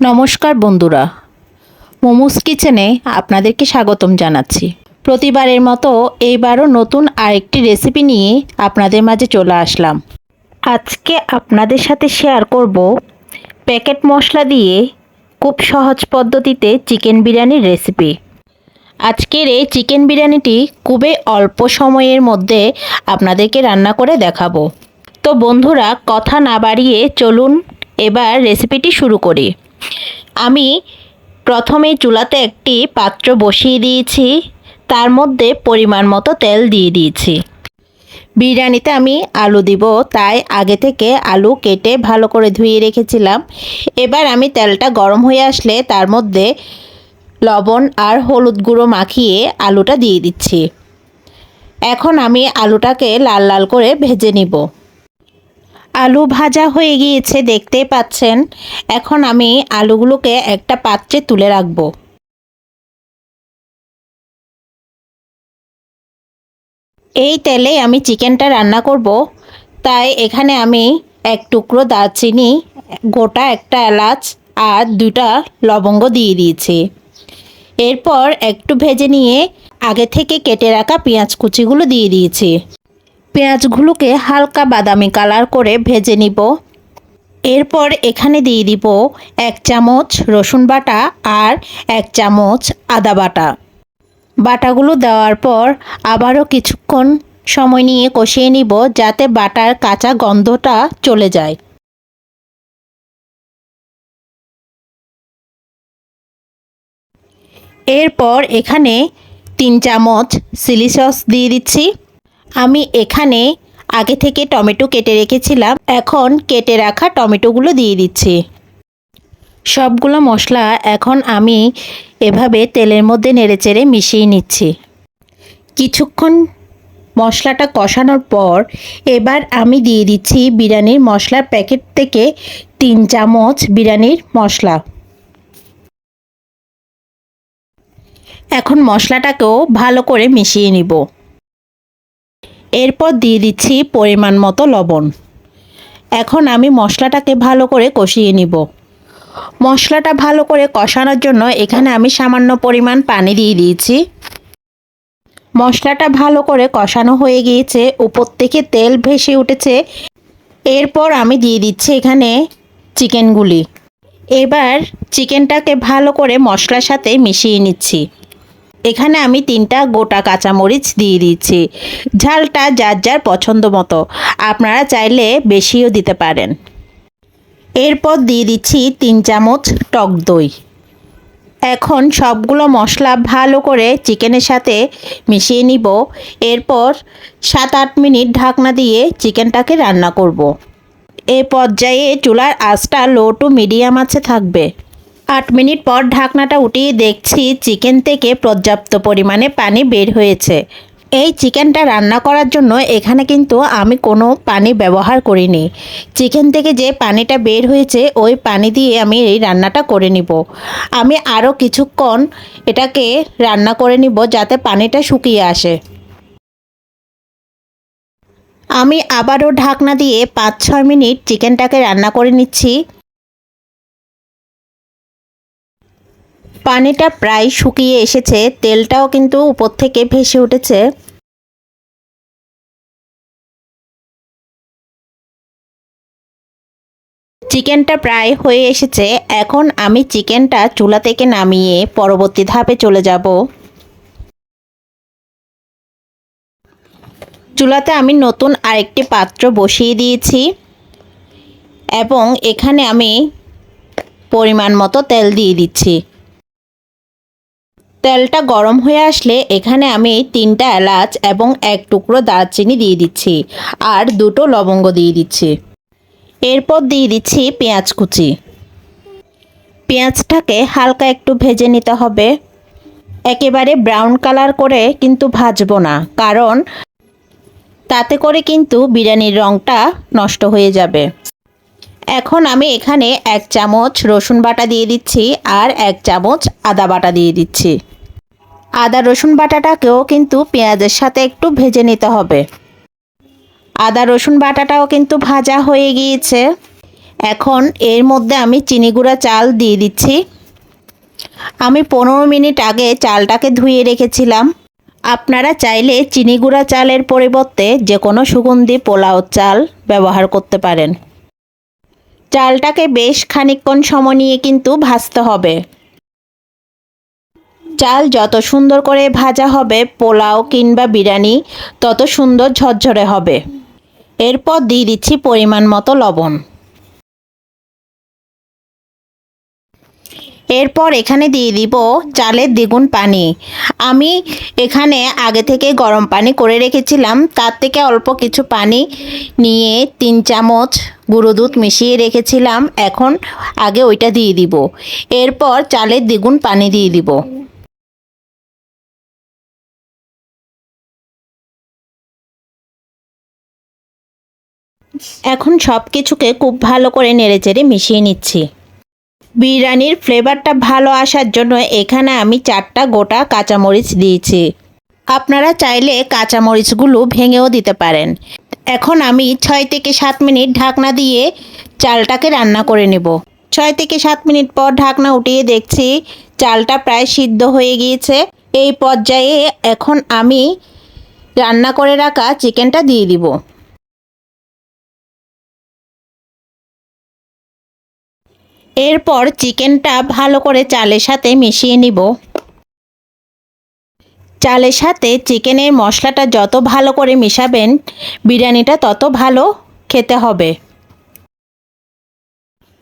নমস্কার বন্ধুরা। মোমোস কিচেনে আপনাদেরকে স্বাগতম জানাচ্ছি। প্রতিবারের মতো এইবারও নতুন আরেকটি রেসিপি নিয়ে আপনাদের মাঝে চলে আসলাম। আজকে আপনাদের সাথে শেয়ার করব প্যাকেট মশলা দিয়ে খুব সহজ পদ্ধতিতে চিকেন বিরিয়ানির রেসিপি। আজকের এই চিকেন বিরিয়ানিটি খুবই অল্প সময়ের মধ্যে আপনাদেরকে রান্না করে দেখাবো। তো বন্ধুরা, কথা না বাড়িয়ে চলুন, এবার রেসিপিটি শুরু করি। আমি প্রথমে চুলাতে একটি পাত্র বসিয়ে দিয়েছি, তার মধ্যে পরিমাণ মতো তেল দিয়ে দিয়েছি। বিরিয়ানিতে আমি আলু দিব, তাই আগে থেকে আলু কেটে ভালো করে ধুয়ে রেখেছিলাম। এবার আমি তেলটা গরম হয়ে আসলে তার মধ্যে লবণ আর হলুদ গুঁড়ো মাখিয়ে আলুটা দিয়ে দিচ্ছি। এখন আমি আলুটাকে লাল লাল করে ভেজে নিব। আলু ভাজা হয়ে গিয়েছে, দেখতেই পাচ্ছেন? এখন আমি আলুগুলোকে একটা পাত্রে তুলে রাখব। এই তেলে আমি চিকেনটা রান্না করব। তাই এখানে আমি এক টুকরো দারচিনি, গোটা একটা এলাচ আর দুটা লবঙ্গ দিয়ে দিয়েছি। এরপর একটু ভেজে নিয়ে আগে থেকে কেটে রাখা পেঁয়াজ কুচিগুলো দিয়ে দিয়েছি। পেঁয়াজগুলোকে হালকা বাদামি কালার করে ভেজে নিব। এরপর এখানে দিয়ে দিব এক চামচ রসুন বাটা আর এক চামচ আদা বাটা। বাটাগুলো দেওয়ার পর আবারও কিছুক্ষণ সময় নিয়ে কষিয়ে নিব যাতে বাটার কাঁচা গন্ধটা চলে যায়। এরপর এখানে তিন চামচ চিলি সস দিয়ে দিচ্ছি। আমি এখানে আগে থেকে টমেটো কেটে রেখেছিলাম, এখন কেটে রাখা টমেটোগুলো দিয়ে দিচ্ছি। সবগুলো মশলা এখন আমি এভাবে তেলের মধ্যে নেড়েচেড়ে মিশিয়ে নিচ্ছি। কিছুক্ষণ মশলাটা কষানোর পর এবার আমি দিয়ে দিচ্ছি বিরিয়ানির মশলার প্যাকেট থেকে তিন চামচ বিরিয়ানির মশলা। এখন মশলাটাকেও ভালো করে মিশিয়ে নিব। এরপর দিয়ে দিচ্ছি পরিমাণ মতো লবণ। এখন আমি মশলাটাকে ভালো করে কষিয়ে নিব। মশলাটা ভালো করে কষানোর জন্য এখানে আমি সামান্য পরিমাণ পানি দিয়ে দিয়েছি। মশলাটা ভালো করে কষানো হয়ে গিয়েছে, উপর থেকে তেল ভেসে উঠেছে। এরপর আমি দিয়ে দিচ্ছি এখানে চিকেনগুলি এবার চিকেনটাকে ভালো করে মশলার সাথে মিশিয়ে নিচ্ছি। এখানে আমি তিনটা গোটা কাঁচামরিচ দিয়ে দিচ্ছি ঝালটা যার যার পছন্দ মতো। আপনারা চাইলে বেশিও দিতে পারেন। এরপর দিয়ে দিচ্ছি তিন চামচ টক দই। এখন সবগুলো মশলা ভালো করে চিকেনের সাথে মিশিয়ে নিব। এরপর সাত আট মিনিট ঢাকনা দিয়ে চিকেনটাকে রান্না করব। এ পর্যায়ে চুলার আঁচটা লো টু মিডিয়াম আছে থাকবে। আট মিনিট পর ঢাকনাটা উঠিয়ে দেখছি চিকেন থেকে পর্যাপ্ত পরিমাণে পানি বের হয়েছে। এই চিকেনটা রান্না করার জন্য এখানে কিন্তু আমি কোনো পানি ব্যবহার করিনি। চিকেন থেকে যে পানিটা বের হয়েছে, ওই পানি দিয়ে আমি এই রান্নাটা করে নিব। আমি আরও কিছুক্ষণ এটাকে রান্না করে নিব যাতে পানিটা শুকিয়ে আসে। আমি আবারও ঢাকনা দিয়ে পাঁচ ছয় মিনিট চিকেনটাকে রান্না করে নিচ্ছি। পানিটা প্রায় শুকিয়ে এসেছে, তেলটাও কিন্তু উপর থেকে ভেসে উঠেছে। চিকেনটা প্রায় হয়ে এসেছে, এখন আমি চিকেনটা চুলা থেকে নামিয়ে পরবর্তী ধাপে চলে যাব। চুলাতে আমি নতুন আরেকটি পাত্র বসিয়ে দিয়েছি এবং এখানে আমি পরিমাণ মতো তেল দিয়ে দিচ্ছি। তেলটা গরম হয়ে আসলে এখানে আমি তিনটা এলাচ এবং এক টুকরো দারচিনি দিয়ে দিচ্ছি আর দুটো লবঙ্গ দিয়ে দিচ্ছি। এরপর দিয়ে দিচ্ছি পেঁয়াজ কুচি। পেঁয়াজটাকে হালকা একটু ভেজে নিতে হবে। একেবারে ব্রাউন কালার করে কিন্তু ভাজবো না, কারণ তাতে করে কিন্তু বিরিয়ানির রঙটা নষ্ট হয়ে যাবে। এখন আমি এখানে এক চামচ রসুন বাটা দিয়ে দিচ্ছি আর এক চামচ আদা বাটা দিয়ে দিচ্ছি। আদা, রসুন বাটাটাকেও কিন্তু পেঁয়াজের সাথে একটু ভেজে নিতে হবে। আদা, রসুন বাটাটাও কিন্তু ভাজা হয়ে গিয়েছে। এখন এর মধ্যে আমি চিনি গুঁড়া চাল দিয়ে দিচ্ছি। আমি পনেরো মিনিট আগে চালটাকে ধুয়ে রেখেছিলাম। আপনারা চাইলে চিনি গুঁড়া চালের পরিবর্তে যে কোনো সুগন্ধি পোলাও চাল ব্যবহার করতে পারেন। চালটাকে বেশ খানিকক্ষণ সময় নিয়ে কিন্তু ভাজতে হবে। চাল যত সুন্দর করে ভাজা হবে, পোলাও কিংবা বিরিয়ানি তত সুন্দর ঝরঝরে হবে। এরপর দিয়ে দিচ্ছি পরিমাণ মতো লবণ। এরপর এখানে দিয়ে দিব চালের দ্বিগুণ পানি। আমি এখানে আগে থেকে গরম পানি করে রেখেছিলাম, তার থেকে অল্প কিছু পানি নিয়ে তিন চামচ গুঁড়ো দুধ মিশিয়ে রেখেছিলাম, এখন আগে ওইটা দিয়ে দিব। এরপর চালের দ্বিগুণ পানি দিয়ে দিব। এখন সব কিছুকে খুব ভালো করে নেড়েচেড়ে মিশিয়ে নিচ্ছি। বিরিয়ানির ফ্লেভারটা ভালো আসার জন্য এখানে আমি চারটা গোটা কাঁচামরিচ দিয়েছি। আপনারা চাইলে কাঁচামরিচগুলো ভেঙেও দিতে পারেন। এখন আমি ছয় থেকে সাত মিনিট ঢাকনা দিয়ে চালটাকে রান্না করে নেব। ছয় থেকে সাত মিনিট পর ঢাকনা উঠিয়ে দেখছি চালটা প্রায় সিদ্ধ হয়ে গিয়েছে। এই পর্যায়ে এখন আমি রান্না করে রাখা চিকেনটা দিয়ে দিব। এরপর চিকেনটা ভালো করে চালের সাথে মিশিয়ে নিব। চালের সাথে চিকেনের মশলাটা যত ভালো করে মিশাবেন, বিরিয়ানিটা তত ভালো খেতে হবে।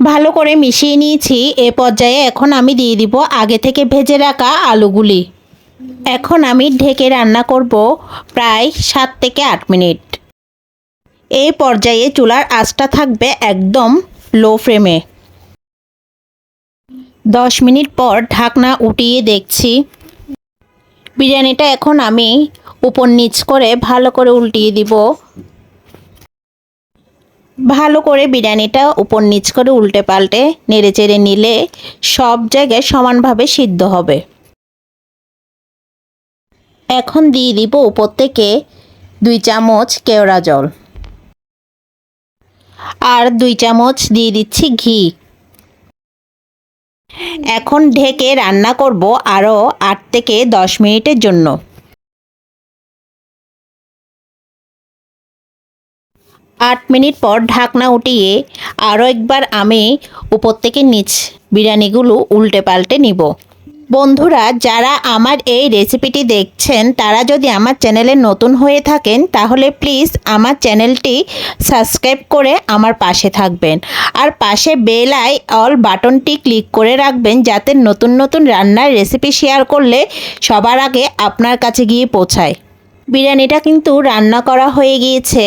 ভালো করে মিশিয়ে নিয়েছি, এ পর্যায়ে এখন আমি দিয়ে দিব আগে থেকে ভেজে রাখা আলুগুলি। এখন আমি ঢেকে রান্না করব প্রায় সাত থেকে আট মিনিট। এই পর্যায়ে চুলার আঁচটা থাকবে একদম লো ফ্লেমে। দশ মিনিট পর ঢাকনা উঠিয়ে দেখছি। বিরিয়ানিটা এখন আমি উপর নিচ করে ভালো করে উল্টিয়ে দিব। ভালো করে বিরিয়ানিটা উপর নিচ করে উল্টে পাল্টে নেড়ে চেড়ে নিলে সব জায়গায় সমানভাবে সিদ্ধ হবে। এখন দিয়ে দিব উপর থেকে দুই চামচ কেওড়া জল। আর দুই চামচ দিয়ে দিচ্ছি ঘি। এখন ঢেকে রান্না করব আরও আট থেকে দশ মিনিটের জন্য। আট মিনিট পর ঢাকনা উঠিয়ে আরও একবার আমি উপর থেকে নিচ বিরিয়ানিগুলো উল্টে পাল্টে নিব। বন্ধুরা, যারা আমার এই রেসিপিটি দেখছেন, তারা যদি আমার চ্যানেলে নতুন হয়ে থাকেন, তাহলে প্লিজ আমার চ্যানেলটি সাবস্ক্রাইব করে আমার পাশে থাকবেন। আর পাশে বেল আই অল বাটনটি ক্লিক করে রাখবেন, যাতে নতুন নতুন রান্নার রেসিপি শেয়ার করলে সবার আগে আপনার কাছে গিয়ে পৌঁছায়। বিরিয়ানিটা কিন্তু রান্না করা হয়ে গিয়েছে।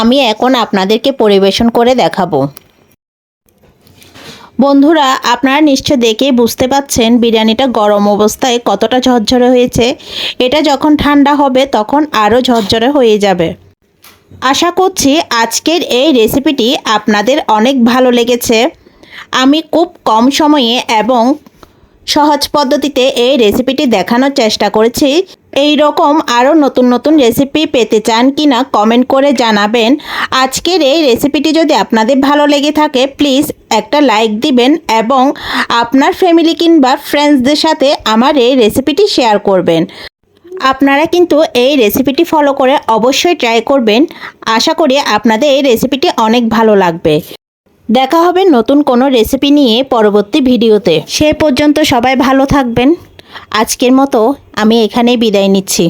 আমি এখন আপনাদেরকে পরিবেশন করে দেখাবো। বন্ধুরা, আপনারা নিশ্চয় দেখে বুঝতে পাচ্ছেন বিরিয়ানিটা গরম অবস্থায় কতটা ঝরঝরে হয়েছে। এটা যখন ঠান্ডা হবে তখন আরও ঝরঝরে হয়ে যাবে। আশা করছি আজকের এই রেসিপিটি আপনাদের অনেক ভালো লেগেছে। আমি খুব কম সময়ে এবং সহজ পদ্ধতিতে এই রেসিপিটি দেখানোর চেষ্টা করেছি। এই রকম আরও নতুন নতুন রেসিপি পেতে চান কি না কমেন্ট করে জানাবেন। আজকের এই রেসিপিটি যদি আপনাদের ভালো লেগে থাকে প্লিজ একটা লাইক দিবেন এবং আপনার ফ্যামিলি কিংবা ফ্রেন্ডসদের সাথে আমার এই রেসিপিটি শেয়ার করবেন। আপনারা কিন্তু এই রেসিপিটি ফলো করে অবশ্যই ট্রাই করবেন। আশা করি আপনাদের এই রেসিপিটি অনেক ভালো লাগবে। দেখা হবে নতুন কোনো রেসিপি নিয়ে পরবর্তী ভিডিওতে সে পর্যন্ত সবাই ভালো থাকবেন। আজকের মতো আমি এখানেই বিদায় নিচ্ছি।